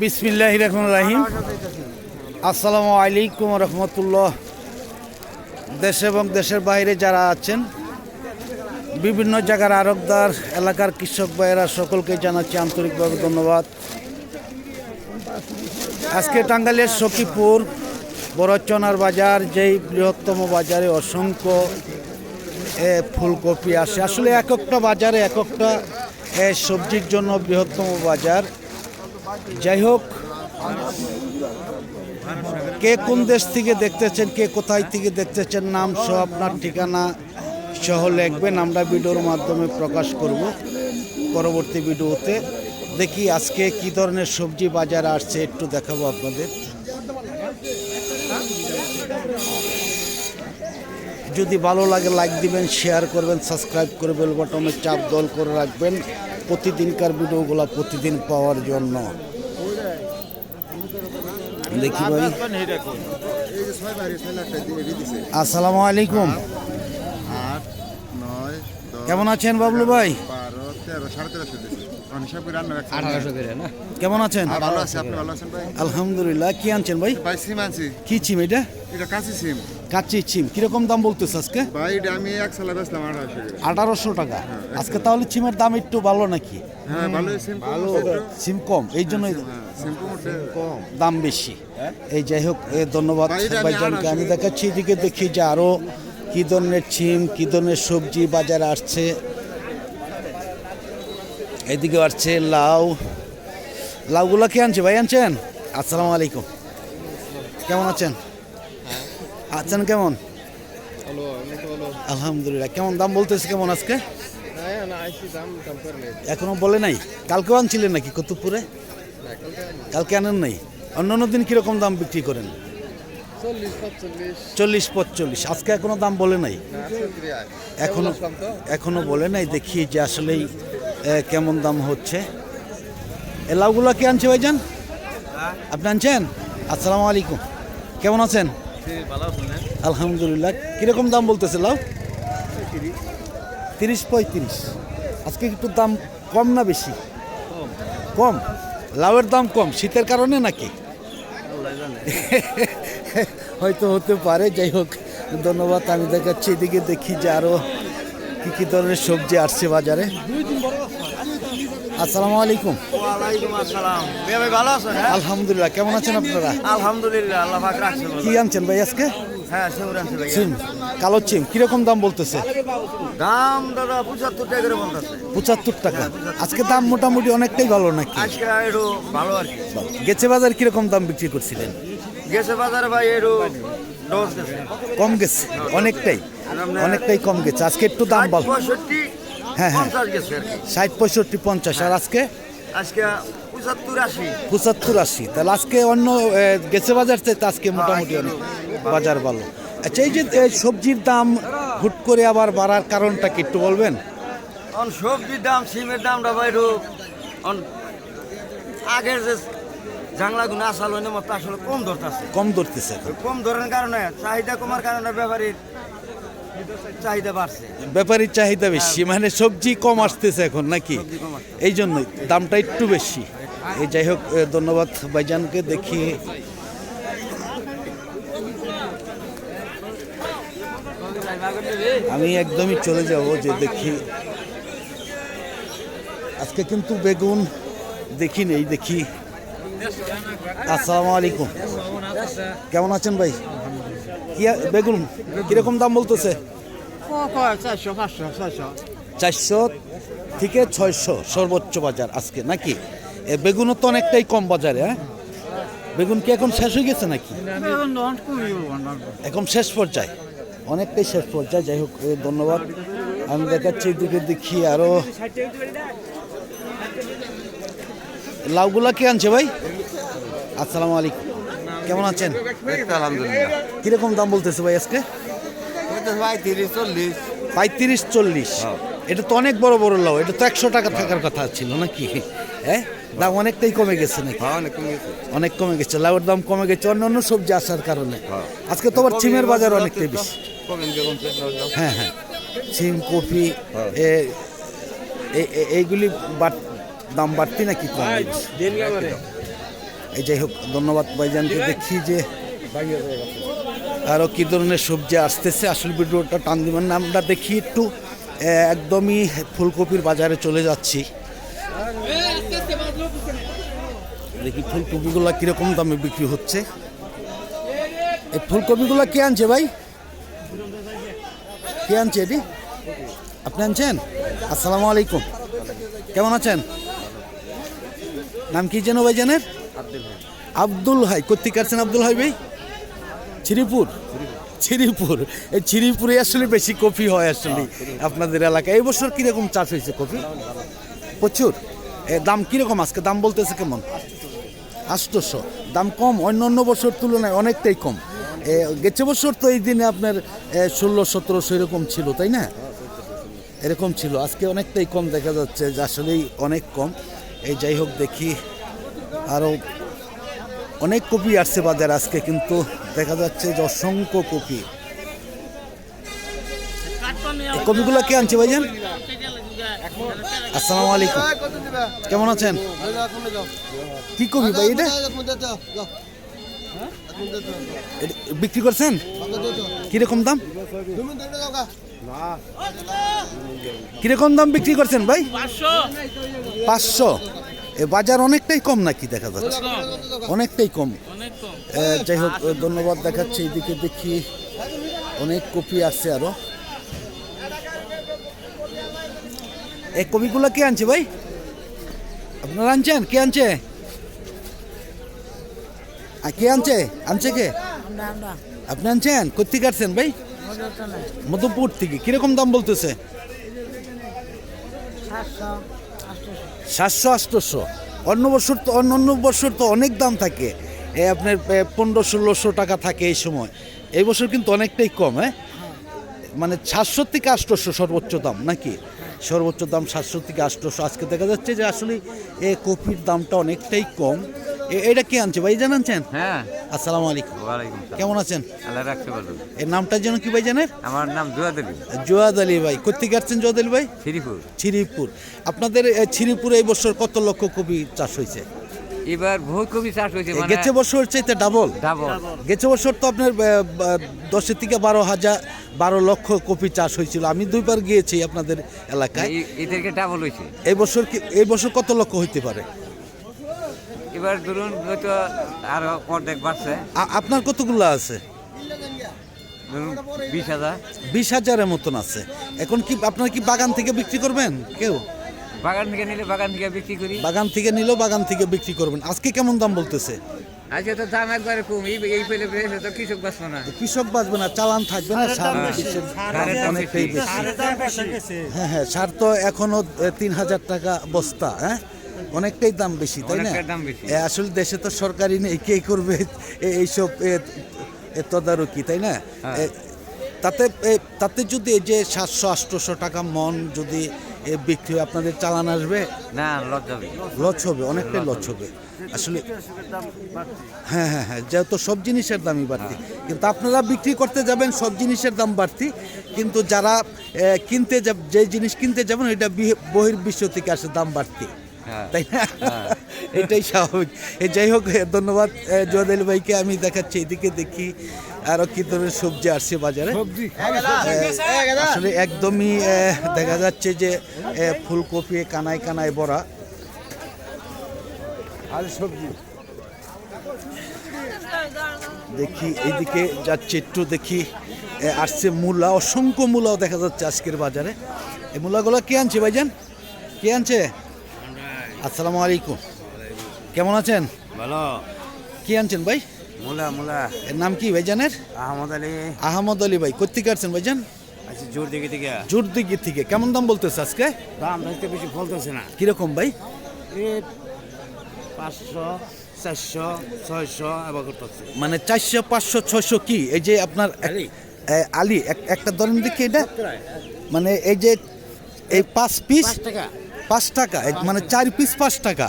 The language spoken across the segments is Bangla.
বিসমিল্লাহ রহমান রাহিম। আসসালামু আলাইকুম রহমতুল্লাহ। দেশ এবং দেশের বাইরে যারা আছেন, বিভিন্ন জায়গার আরবদার, এলাকার কৃষক ভাইয়েরা, সকলকে জানাচ্ছি আন্তরিকভাবে ধন্যবাদ। আজকে টাঙ্গাইলের সখীপুর, বড়চনার বাজার, যেই বৃহত্তম বাজারে অসংখ্য ফুলকপি আসে। আসলে এক একটা বাজারে এক একটা সবজির জন্য বৃহত্তম বাজার। যাই হোক, কে কোন দেশ থেকে দেখতেছেন, কে কোথায় থেকে দেখতেছেন, নাম সহ আপনার ঠিকানা সহ লিখবেন, আমরা ভিডিওর মাধ্যমে প্রকাশ করব পরবর্তী ভিডিওতে। দেখি আজকে কি ধরনের সবজি বাজারে আসছে, একটু দেখাবো আপনাদের। যদি ভালো লাগে লাইক দিবেন শেয়ার করবেন সাবস্ক্রাইব করে বেল বটমে চাপ দল করে রাখবেন। প্রতিদিনকার ভিডিওগুলো প্রতিদিন পাওয়ার জন্য। দেখি ভাই। আসসালামু আলাইকুম। কেমন আছেন বাবলু ভাই? কেমন আছেন? ভালো আছে। আপনি ভালো আছেন ভাই? আলহামদুলিল্লাহ। কি আনছেন ভাই? সিম কি চিম এটা? এটা কাঁচি সিম। কাচ্চি চিম কীরকম দাম বলতেছে আজকে? ভাই এটা আমি এক সালা বেচলাম আঠারোশো আঠারোশো টাকা। আজকে তাহলে চিমের দাম একটু ভালো নাকি? হ্যাঁ ভালো ভালো সিম কম এই জন্যই কম দাম বেশি। এই যাই হোক ধন্যবাদ ভাই, এটা আমি ভাইজানকে। আমি দেখাচ্ছি এদিকে দেখি যে আরও কি ধরনের ছিম কি ধরনের সবজি বাজারে আসছে। এদিকে আসছে লাউ। লাউগুলো কে আনছে ভাই? আনছেন? আসসালামু আলাইকুম। কেমন আছেন? আছেন কেমন? আলহামদুলিল্লাহ কেমন দাম বলতেছে কেমন আজকে? এখনও বলে নাই? কালকেও আনছিলেন নাকি কুতুবপুরে? কালকে আনেন। নাই? অন্য অন্য দিন কীরকম দাম বিক্রি করেন? চল্লিশ পঁচল্লিশ আজকে এখনও দাম বলে নাই? এখনও এখনও বলে নাই দেখি যে আসলেই কেমন দাম হচ্ছে। এ লাউগুলো কে আনছে ভাইজান? আপনি আনছেন? আসসালামু আলাইকুম। কেমন আছেন? আলহামদুলিল্লাহ। কীরকম দাম বলতেছে লাউ? তিরিশ পঁয়ত্রিশ। আজকে একটু দাম কম না বেশি? কম। লাউয়ের দাম কম। শীতের কারণে নাকি? হয়তো হতে পারে। যাই হোক ধন্যবাদ। আমি দেখাচ্ছি এদিকে দেখি যে আরও কি কি ধরনের সবজি আসছে বাজারে। আসসালামু আলাইকুম। ওয়ালাইকুম আসসালাম। ভাই ভালো আছেন হ্যাঁ? আলহামদুলিল্লাহ কেমন আছেন আপনারা? আলহামদুলিল্লাহ আল্লাহ পাক রাখছে কি আনছেন ভাই আজকে? হ্যাঁ ভাই কালো চিম কীরকম দাম বলতেছে? দাম দাদা পঁচাত্তর টাকা করে বলতেছে। পঁচাত্তর টাকা। আজকে দাম মোটামুটি অনেকটাই ভালো নাকি? আজকে একটু ভালো আর কি। গেছে বাজার কীরকম দাম বিক্রি করছিলেন? গেছে বাজার ভাই একটু কম গেছে অনেকটাই। অনেকটাই কম গেছে। আজকে একটু দাম ভালো। পঁয়ষট্টি হ্যাঁ, হ্যাঁ। ষাট পঁয়ষট্টি পঞ্চাশ। আর আজকে? আজকে পঁচাত্তর আশি। তাহলে আজকে অন্য গেছে বাজার থেকে আজকে মোটামুটি অনেক। বাজার ভালো। আচ্ছা এই যে সবজির দাম হুট করে আবার বাড়ার কারণটা কি একটু বলবেন? সবজির দাম সিমের দামটা অন আগের যে জাংলাগুলো আসাল হইলে মতো আসলে কম ধরতেছে। কম ধরতেছে কম ধরার কারণে চাহিদা কমার কারণে ব্যাপারীর চাহিদা বাড়ছে। ব্যাপারীর চাহিদা বেশি মানে সবজি কম আসতেছে এখন নাকি। এই জন্যই দামটা একটু বেশি। এই যাই হোক ধন্যবাদ ভাইজানকে দেখি। আমি একদমই চলে যাব যে দেখি। আজকে কিন্তু বেগুন দেখি নেই দেখি। আসসালামু আলাইকুম। কেমন আছেন ভাই? কি বেগুন? কীরকম দাম বলতেছে? চারশো থেকে ছয়শো সর্বোচ্চ বাজার আজকে নাকি? বেগুনও তো অনেকটাই কম বাজারে হ্যাঁ? বেগুন কি এখন শেষ হয়ে গেছে নাকি? এখন শেষ পর্যায়ে অনেকটাই শেষ পর্যায়ে। যাই হোক ধন্যবাদ। আমি দেখাচ্ছি এদিকে দেখি আরও। লাউগুলা কে আনছে ভাই? আসসালামু আলাইকুম। কেমন আছেন? আলহামদুলিল্লাহ। কীরকম দাম বলতেছে ভাই আজকে? ভাই তিরিশ চল্লিশ। পঁয়ত্রিশ চল্লিশ। এটা তো অনেক বড় বড় লাউ। এটা তো একশো টাকা থাকার কথা ছিল নাকি? হ্যাঁ দাম অনেকটাই কমে গেছে নাকি? অনেক কমে গেছে। লাউয়ের দাম কমে গেছে অন্য অন্য সবজি আসার কারণে। আজকে তো আবার চিমের বাজার অনেকটাই বেশি। হ্যাঁ হ্যাঁ। সিম কফি এইগুলি বাট দাম বাড়তি নাকি কম? এই যাই হোক ধন্যবাদ ভাইজানকে। দেখি যে আরও কী ধরনের সবজি আসতেছে? আসল ভিডিওটা টান দিবেন না। আমরা দেখি একটু একদমই ফুলকপির বাজারে চলে যাচ্ছি। দেখি ফুলকপিগুলো কীরকম দামে বিক্রি হচ্ছে। এই ফুলকপিগুলো কে আনছে ভাই? কে আনছে এটি? আপনি আনছেন? আসসালামু আলাইকুম। কেমন আছেন? নাম কি যেন ভাই। জানেন আব্দুল হাই কোথেকে আসছেন আব্দুল হাই ভাই? শ্রীপুর শ্রীপুর এই শ্রীপুরে আসলে বেশি কফি হয় আসলে আপনাদের এলাকায়। এই বছর কীরকম চাষ হয়েছে কফি? প্রচুর। দাম কীরকম আজকে? দাম বলতেছে কেমন? আষ্টশো দাম কম অন্য অন্য বছর তুলনায় অনেকটাই কম। গেছে বছর তো এই দিনে আপনার ষোলো, সতেরোশো এরকম ছিল, তাই না? এরকম ছিল। আজকে অনেকটাই কম দেখা যাচ্ছে যে আসলেই অনেক কম। এই যাই হোক দেখি। আরও অনেক কপি আসছে বাজার আজকে কিন্তু। দেখা যাচ্ছে যে অসংখ্য কপি। কপিগুলো কে আনছে ভাইজান? আসসালামু আলাইকুম। কেমন আছেন? কি কপি ভাই এটা বিক্রি করছেন? কীরকম দাম? কীরকম দাম বিক্রি করছেন ভাই? পাঁচশো। বাজার অনেকটাই কম নাকি দেখা যাচ্ছে? অনেকটাই কম। যাই হোক ধন্যবাদ দেখাচ্ছে এইদিকে দেখি অনেক কপি আসছে আরও। এই কপিগুলো কে আনছে ভাই? আপনারা আনছেন? কে আনছে? আ, কে আনছে? আনছে কে? আপনি আনছেন? কোথেকে আসছেন ভাই? মধুপুর থেকে। কীরকম দাম বলতেছে? সাতশো আটশোশো অন্য বছর তো অন্য অন্য বছর তো অনেক দাম থাকে। এ আপনার পনেরো, ষোলোশো টাকা থাকে এই সময়। এই বছর কিন্তু অনেকটাই কম হ্যাঁ? মানে সাতশো থেকে আটশোশো সর্বোচ্চ দাম, নাকি? সর্বোচ্চ দাম সাতশো থেকে আটশোশো। আজকে দেখা যাচ্ছে যে আসলে এ কপির দামটা অনেকটাই কম। এটা কি আনছে? ভাই জানাচ্ছেন হ্যাঁ। আসসালামু আলাইকুম। ওয়ালাইকুম কেমন আছেন? আল্লাহ রাখতে পারল এর নামটা যেন কি ভাই জানেন আমার নাম জুয়াদ আলী। জোয়াদ আলী ভাই। কোথেকে আসছেন জোয়াদ আলী ভাই? শ্রীপুর ছিরিপুর। আপনাদের এ, এই বছর কত লক্ষ কপি চাষ হয়েছে? এবার বহু কবি চাষ হয়েছে মানে গেছে বছর চাইতে ডাবল? ডাবল। গেছে বছর তো আপনার দশের থেকে বারো হাজার বারো লক্ষ কপি চাষ হয়েছিল। আমি দুইবার গিয়েছি আপনাদের এলাকায়। এদেরকে ডাবল হয়েছে। এই বছর কি এই বছর কত লক্ষ হইতে পারে? এবার ধরুন হয়তো আরও অর্ধেক বাড়ছে। আপনার কতগুলো আছে? ধরুন বিশ হাজার। বিশ হাজারের মতন আছে। এখন কি আপনার কি বাগান থেকে বিক্রি করবেন কেউ? বাগান থেকে নিলে বাগান থেকে বিক্রি করি। বাগান থেকে নিলেও বাগান থেকে বিক্রি করবেন। আজকে কেমন দাম বলতেছে? আজকে তো দাম একবারে কম। এই এই পেলে পেলে তো কৃষক বাঁচবো না। কৃষক বাঁচবে না চালান থাকবে না সার অনেকটাই। বেশি। হ্যাঁ হ্যাঁ সার তো এখনও তিন হাজার টাকা বস্তা হ্যাঁ? অনেকটাই দাম বেশি তাই না? আসলে দেশে তো সরকারি নেই কে করবে এইসব তদারকি তাই না? হ্যাঁ। তাতে তাতে যদি এই যে সাতশো আটশোশো টাকা মন যদি বিক্রি হয় আপনাদের চালান আসবে? না লজ্জা হবে। অনেকটাই লচ হবে। আসলে হ্যাঁ হ্যাঁ হ্যাঁ যেহেতু সব জিনিসের দামই বাড়তি। কিন্তু আপনারা বিক্রি করতে যাবেন সব জিনিসের দাম বাড়তি। কিন্তু যারা কিনতে যে জিনিস কিনতে যাবেন এটা বহির্বিশ্ব থেকে আসে দাম বাড়তি। হ্যাঁ তাই না? এটাই স্বাভাবিক যাই হোক ধন্যবাদ জোয়াদ ভাইকে আমি দেখাচ্ছি। এদিকে দেখি আরও কি ধরনের সবজি আসছে বাজারে। আসলে একদমই দেখা যাচ্ছে যে ফুলকপি কানায় কানায় বড়া। আর সবজি। দেখি এইদিকে যাচ্ছে একটু দেখি আসছে মূলা অসংখ্য মূলাও দেখা যাচ্ছে আজকের বাজারে। এই মূলাগুলো কে আনছে ভাইজান? কে আনছে? আসসালামু আলাইকুম। কেমন আছেন? ভালো। কি আনছেন ভাই? মুলা মুলা। এর নাম কি ভাইজানের? আহমদ আলী। আহমদ আলী ভাই কোথেকে আসছেন ভাইজান? আচ্ছা জোর দিকে দিকে জোর দিকে থেকে। কেমন দাম বলতেছে আজকে? দাম ধরতে বেশি ফলতেছে না। কীরকম ভাই? এ পাঁচশো চারশো ছয়শো এবার করতেছে। মানে চারশো পাঁচশো ছয়শো কি? এই যে আপনার আলি। এক- একটা ধরেন দিকে এটা। মানে এই যে এই পাঁচ পিস টাকা। পাঁচ টাকা মানে চার পিস পাঁচ টাকা।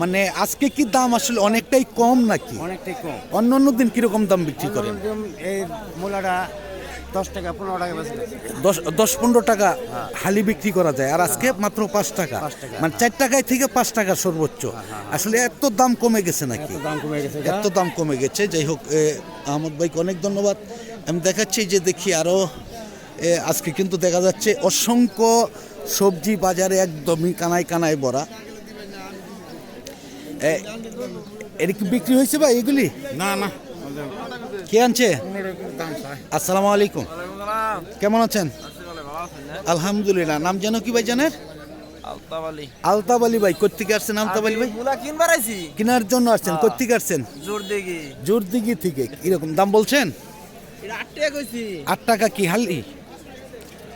মানে আজকে কি দাম আসলে অনেকটাই কম নাকি? অনেকটাই কম। অন্য অন্য দিন কীরকম দাম বিক্রি করেন? এই মূলাটা দশ টাকা পনেরো টাকা দশ দশ পনেরো টাকা হালি বিক্রি করা যায়। আর আজকে মাত্র পাঁচ টাকা। মানে চার টাকায় থেকে পাঁচ টাকা সর্বোচ্চ। আসলে এত দাম কমে গেছে নাকি? দাম কমে গেছে এত দাম কমে গেছে। যাই হোক আহমদ ভাইকে অনেক ধন্যবাদ। আমি দেখাচ্ছি যে দেখি আরও আজকে কিন্তু দেখা যাচ্ছে অসংখ্য সবজি বাজারে একদমই কানায় কানায় ভরা। এ, এটা কি বিক্রি হয়েছে ভাই এগুলি? না না। কে আনছে? আসসালামু আলাইকুম। কেমন আছেন? আলহামদুলিল্লাহ। নাম যেন কি ভাই জানেন আলতাব আলী। ভাই কোথেকে আসছেন আলতাব আলী ভাই? কিনবার আইছি। কেনার জন্য আসছেন কোথেকে আসছেন? থেকে। কীরকম দাম বলছেন? আট টাকা আট টাকা কি হালি?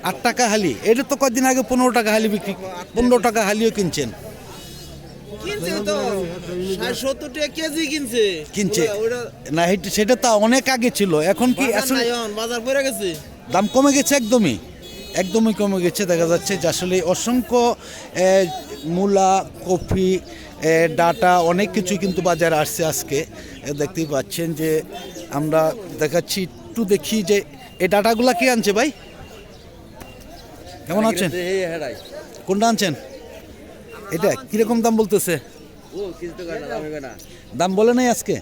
আট টাকা হালি। এটা তো কদিন আগে পনেরো টাকা হালি বিক্রি পনেরো টাকা হালিও কিনছেন। কিনছে সত্তর টাকা কেজি কিনছে। কিনছে। ওটা- ওটা না সেটা তো অনেক আগে ছিল। এখন কি বাজার পড়ে গেছে। দাম কমে গেছে একদমই। একদমই কমে গেছে দেখা যাচ্ছে যে আসলে অসংখ্য মূলা কফি ডাটা অনেক কিছু কিন্তু বাজারে আসছে আজকে। দেখতেই পাচ্ছেন যে আমরা দেখাচ্ছি একটু দেখি যে এই ডাটাগুলা কে আনছে ভাই? কেমন আছেন? কোনটা আনছেন? এটা কীরকম দাম বলতেছে? দাম বলে নাই আজকে?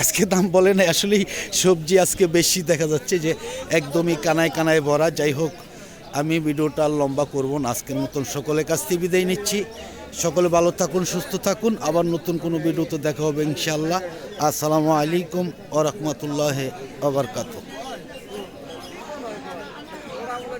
আজকে দাম বলে নাই। আসলেই সবজি আজকে বেশি দেখা যাচ্ছে যে একদমই কানায় কানায় ভরা। যাই হোক আমি ভিডিওটা লম্বা করব না। আজকের মতন সকলের কাছ থেকে বিদায় নিচ্ছি। সকলে ভালো থাকুন সুস্থ থাকুন। আবার নতুন কোনো ভিডিওতে দেখা হবে ইনশাল্লাহ আসসালামু আলাইকুম ও রহমতুল্লাহ আবরকাত